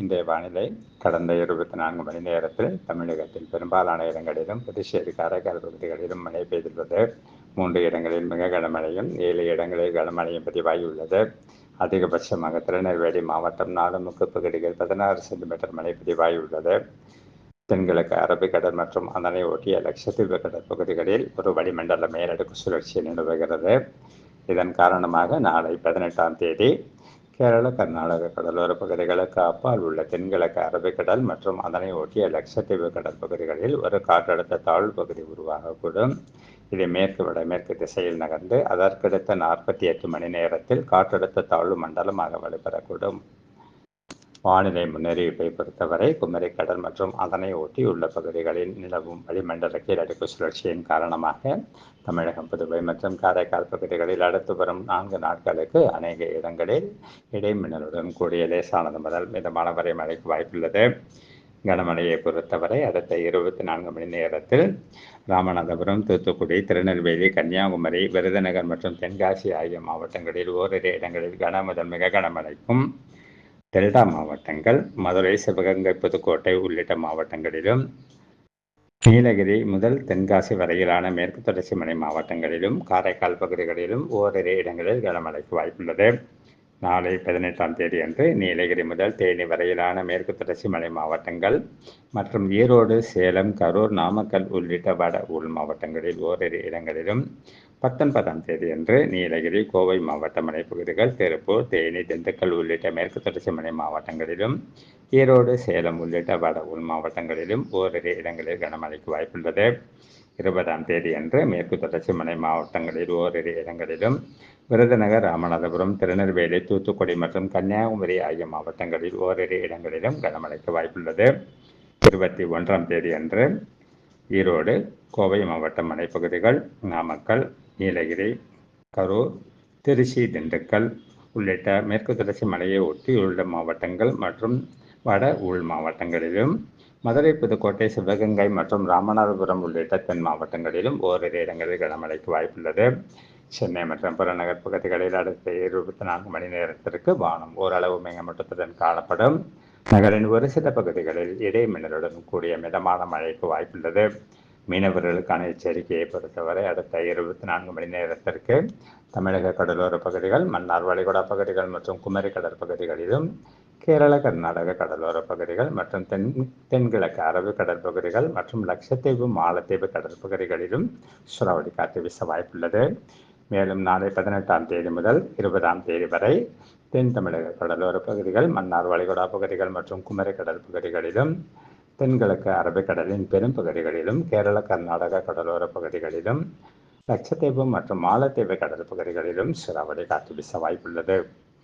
இன்றைய வானிலை கடந்த இருபத்தி நான்கு மணி நேரத்தில் தமிழகத்தில் பெரும்பாலான இடங்களிலும் புதுச்சேரி காரைக்கால் பகுதிகளிலும் மழை பெய்துள்ளது. மூன்று இடங்களில் மிக கனமழையும் ஏழு இடங்களில் கனமழையும் பதிவாகியுள்ளது. அதிகபட்சமாக திருநெல்வேலி மாவட்டம் நாலுமுக்கு பகுதிகள் பதினாறு சென்டிமீட்டர் மழை பதிவாகியுள்ளது. தென்கிழக்கு அரபிக்கடல் மற்றும் அதனை ஒட்டிய லட்சத்தீவு கடல் பகுதிகளில் ஒரு வளிமண்டல மேலடுக்கு சுழற்சி நிலவுகிறது. இதன் காரணமாக நாளை பதினெட்டாம் தேதி கேரள கர்நாடக கடலோர பகுதிகளுக்கு அப்பால் உள்ள தென்கிழக்கு அரபிக்கடல் மற்றும் அதனை ஒட்டிய லட்சத்தீவு கடல் பகுதிகளில் ஒரு காற்றழுத்த தாழ்வு பகுதி உருவாகக்கூடும். இது மேற்கு வடமேற்கு திசையில் நகர்ந்து அதற்கடுத்த நாற்பத்தி எட்டு மணி நேரத்தில் காற்றழுத்த தாழ்வு மண்டலமாக வலுப்பெறக்கூடும். வானிலை முன்னறிவிப்பை பொறுத்தவரை குமரிக்கடல் கடல் மற்றும் அதனை ஒட்டியுள்ள பகுதிகளில் நிலவும் வளிமண்டல கீழடுக்கு சுழற்சியின் காரணமாக தமிழகம் புதுவை மற்றும் காரைக்கால் பகுதிகளில் அடுத்து வரும் நான்கு நாட்களுக்கு அநேக இடங்களில் இடைமின்னலுடன் கூடிய லேசானது முதல் மிதமான வரை மழைக்கு வாய்ப்புள்ளது. கனமழையை பொறுத்தவரை அடுத்த இருபத்தி நான்கு மணி நேரத்தில் ராமநாதபுரம் தூத்துக்குடி திருநெல்வேலி கன்னியாகுமரி விருதுநகர் மற்றும் தென்காசி ஆகிய மாவட்டங்களில் ஓரிரு இடங்களில் கன முதல் மிக கனமழைக்கும் டெல்டா மாவட்டங்கள் மதுரை சிவகங்கை புதுக்கோட்டை உள்ளிட்ட மாவட்டங்களிலும் நீலகிரி முதல் தென்காசி வரையிலான மேற்கு தொடர்ச்சி மலை மாவட்டங்களிலும் காரைக்கால் பகுதிகளிலும் ஓரிரு இடங்களில் கனமழைக்கு வாய்ப்புள்ளது. நாளை பதினெட்டாம் தேதி அன்று நீலகிரி முதல் தேனி வரையிலான மேற்கு தொடர்ச்சி மலை மாவட்டங்கள் மற்றும் ஈரோடு சேலம் கரூர் நாமக்கல் உள்ளிட்ட வட உள் மாவட்டங்களில் ஓரிரு இடங்களிலும் பத்தொன்பதாம் தேதி அன்று நீலகிரி கோவை மாவட்ட மலைப்பகுதிகள் திருப்பூர் தேனி திண்டுக்கல் உள்ளிட்ட மேற்கு தொடர்ச்சி மலை மாவட்டங்களிலும் ஈரோடு சேலம் உள்ளிட்ட வட உள் மாவட்டங்களிலும் ஓரிரு இடங்களில் கனமழைக்கு வாய்ப்புள்ளது. இருபதாம் தேதி அன்று மேற்கு தொடர்ச்சி மலை மாவட்டங்களில் ஓரிரு இடங்களிலும் விருதுநகர் ராமநாதபுரம் திருநெல்வேலி தூத்துக்குடி மற்றும் கன்னியாகுமரி ஆகிய மாவட்டங்களில் ஓரிரு இடங்களிலும் கனமழைக்கு வாய்ப்புள்ளது. இருபத்தி ஒன்றாம் தேதி அன்று ஈரோடு கோவை மாவட்ட மலைப்பகுதிகள் நாமக்கல் நீலகிரி கரூர் திருச்சி திண்டுக்கல் உள்ளிட்ட மேற்கு தொடர்ச்சி மலையை ஒட்டியுள்ள மாவட்டங்கள் மற்றும் வட உள் மாவட்டங்களிலும் மதுரை புதுக்கோட்டை சிவகங்கை மற்றும் ராமநாதபுரம் உள்ளிட்ட தென் மாவட்டங்களிலும் ஓரிரு இடங்களில் கனமழைக்கு வாய்ப்புள்ளது. சென்னை மற்றும் புறநகர் பகுதிகளில் அடுத்த இருபத்தி நான்கு மணி நேரத்திற்கு வானம் ஓரளவு மேகமூட்டத்துடன் காணப்படும். நகரின் ஒரு சில பகுதிகளில் இடைமின்னலுடன் கூடிய மிதமான மழைக்கு வாய்ப்புள்ளது. மீனவர்களுக்கான எச்சரிக்கையை பொறுத்தவரை அடுத்த இருபத்தி நான்கு மணி நேரத்திற்கு தமிழக கடலோர பகுதிகள் மன்னார் வளைகுடா பகுதிகள் மற்றும் குமரி கடற்பகுதிகளிலும் கேரள கர்நாடக கடலோர பகுதிகள் மற்றும் தென் தென்கிழக்கு அரபு கடற்பகுதிகள் மற்றும் லட்சத்தீவு மாலத்தீவு கடற்பகுதிகளிலும் சுறாவளி காற்று வீச வாய்ப்புள்ளது. மேலும் நாளை பதினெட்டாம் தேதி முதல் இருபதாம் தேதி வரை தென் தமிழக கடலோர பகுதிகள் மன்னார் வளைகுடா பகுதிகள் மற்றும் குமரி கடல் பகுதிகளிலும் தென்கிழக்கு அரபிக்கடலின் பெரும் பகுதிகளிலும் கேரள கர்நாடக கடலோர பகுதிகளிலும் லட்சத்தீவு மற்றும் மாலத்தீவு கடல் பகுதிகளிலும் சூறாவளி காற்று வீச வாய்ப்புள்ளது.